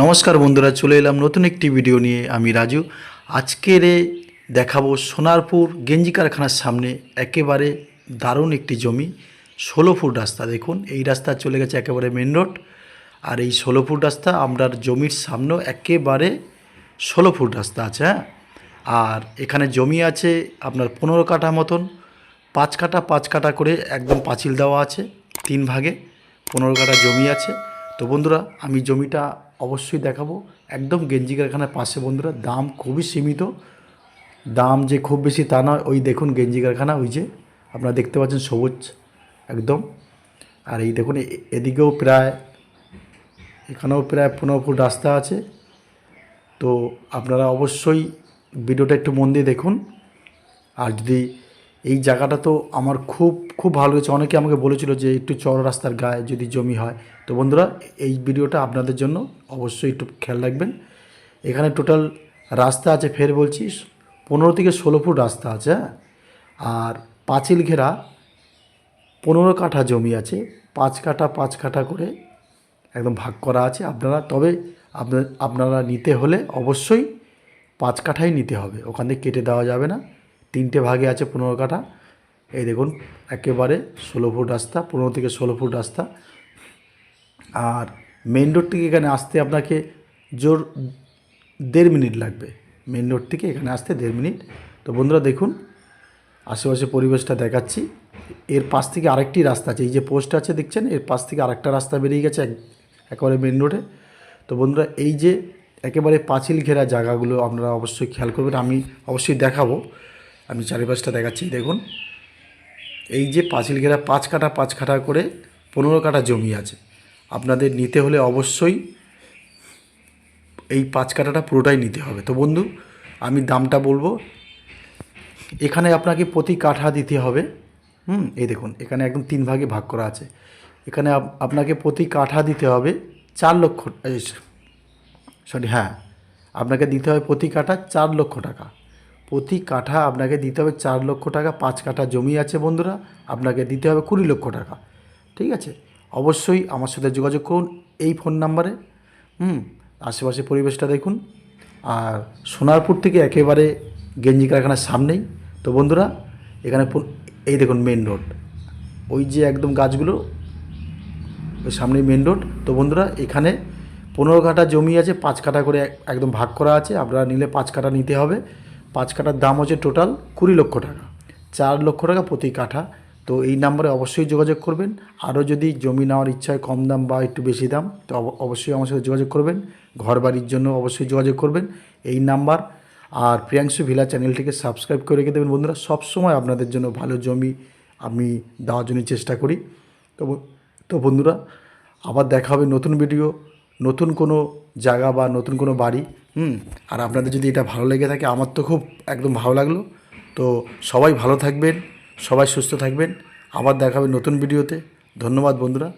নমস্কার বন্ধুরা, চলে এলাম নতুন একটি ভিডিও নিয়ে। আমি রাজু। আজকের দেখাবো সোনারপুর গেঞ্জি কারখানার সামনে একেবারে দারুণ একটি জমি ষোলো ফুট রাস্তা। দেখুন, এই রাস্তা চলে গেছে একেবারে মেন রোড আর এই ষোলো ফুট রাস্তা আমরার জমির সামনেও একেবারে ষোলো ফুট রাস্তা আছে হ্যাঁ? আর এখানে জমি আছে আপনার পনেরো কাঠা মতন। পাঁচ কাঠা পাঁচ কাঠা করে একদম পাঁচিল দেওয়া আছে, তিন ভাগে। পনেরো কাঠা জমি আছে। তো বন্ধুরা, আমি জমিটা অবশ্যই দেখাবো। একদম গেঞ্জি কারখানার পাশে বন্ধুরা, দাম খুবই সীমিত। দাম যে খুব বেশি তা নয়, ওই দেখুন গেঞ্জি কারখানা, ওই যে আপনারা দেখতে পাচ্ছেন সবুজ, একদম। আর এই দেখুন এদিকেও প্রায়, এখানেও প্রায় পনেরো ফুট রাস্তা আছে। তো আপনারা অবশ্যই ভিডিওটা একটু মন দিয়ে দেখুন। আর যদি এই জায়গাটা তো আমার খুব খুব ভালো লেগেছে। অনেকে আমাকে বলেছিল যে একটু চড় রাস্তার গায়ে যদি জমি হয়। তো বন্ধুরা, এই ভিডিওটা আপনাদের জন্য অবশ্যই একটু খেয়াল রাখবেন। এখানে টোটাল রাস্তা আছে ফের বলছি পনেরো থেকে ষোলো ফুট রাস্তা আছে হ্যাঁ? আর পাঁচিল ঘেরা পনেরো কাঠা জমি আছে। পাঁচ কাঠা পাঁচ কাঠা করে একদম ভাগ করা আছে আপনারা। তবে আপনারা নিতে হলে অবশ্যই পাঁচ কাঠাই নিতে হবে। ওখান থেকে কেটে দেওয়া যাবে না। তিনটে ভাগে আছে পনেরো কাঠা। এই দেখুন, একেবারে ষোলো ফুট রাস্তা, পনেরো থেকে ষোলো ফুট রাস্তা। আর মেন রোড থেকে এখানে আসতে আপনাকে জোর দেড় মিনিট লাগবে। মেন রোড থেকে এখানে আসতে দেড় মিনিট। তো বন্ধুরা দেখুন আশেপাশে পরিবেশটা দেখাচ্ছি। এর পাশ থেকে আরেকটি রাস্তা আছে, এই যে পোস্ট আছে দেখছেন, এর পাশ থেকে আরেকটা রাস্তা বেরিয়ে গেছে একেবারে মেন রোডে তো বন্ধুরা এই যে একেবারে পাঁচিল ঘেরা জায়গাগুলো আপনারা অবশ্যই খেয়াল করবেন, আমি অবশ্যই দেখাবো। আমি চারিপাশটা দেখাচ্ছি, দেখুন। এই যে পাঁচিল ঘেরা পাঁচ কাঠা পাঁচ কাঠা করে পনেরো কাঠা জমি আছে। আপনাদের নিতে হলে অবশ্যই এই পাঁচ কাঠাটা পুরোটাই নিতে হবে। তো বন্ধু, আমি দামটা বলব। এখানে আপনাকে প্রতি কাঠা দিতে হবে। হুম, এই দেখুন, এখানে একদম তিন ভাগে ভাগ করা আছে। এখানে আপনাকে প্রতি কাঠা দিতে হবে চার লক্ষ সরি হ্যাঁ আপনাকে দিতে হবে প্রতি কাঠা চার লক্ষ টাকা। প্রতি কাঠা আপনাকে দিতে হবে চার লক্ষ টাকা, পাঁচ কাঠা জমি আছে বন্ধুরা, আপনাকে দিতে হবে কুড়ি লক্ষ টাকা। ঠিক আছে? অবশ্যই আমার সাথে যোগাযোগ করুন এই ফোন নাম্বারে। হুম? আশেপাশে পরিবেশটা দেখুন। আর সোনারপুর থেকে একেবারে গেঞ্জি কারখানার সামনেই। তো বন্ধুরা, এখানে এই দেখুন মেন রোড ওই যে একদম গাছগুলো, ওই সামনেই মেন রোড তো বন্ধুরা, এখানে পনেরো কাঠা জমি আছে, পাঁচ কাঠা করে একদম ভাগ করা আছে। আপনারা নিলে পাঁচ কাঠা নিতে হবে। পাঁচ কাঠার দাম হচ্ছে টোটাল কুড়ি লক্ষ টাকা। চার লক্ষ টাকা প্রতি কাঠা। তো এই নাম্বারে অবশ্যই যোগাযোগ করবেন। আরও যদি জমি নেওয়ার ইচ্ছা হয় কম দাম বা একটু বেশি দাম, তো অব- অবশ্যই আমার সাথে যোগাযোগ করবেন। ঘর বাড়ির জন্য অবশ্যই যোগাযোগ করবেন। এই নাম্বার আর প্রিয়াংশু ভিলা চ্যানেলটিকে সাবস্ক্রাইব করে রেখে দেবেন। বন্ধুরা, সবসময় আপনাদের জন্য ভালো জমি আমি দেওয়ার জন্য চেষ্টা করি। তো তো বন্ধুরা, আবার দেখা হবে নতুন ভিডিও, নতুন কোনো জায়গা বা নতুন কোনো বাড়ি। হুম, আর আপনাদের যদি এটা ভালো লেগে থাকে, আমার তো খুব একদম ভালো লাগল। তো সবাই ভালো থাকবেন, সবাই সুস্থ থাকবেন। আবার দেখা হবে নতুন ভিডিওতে। ধন্যবাদ বন্ধুরা।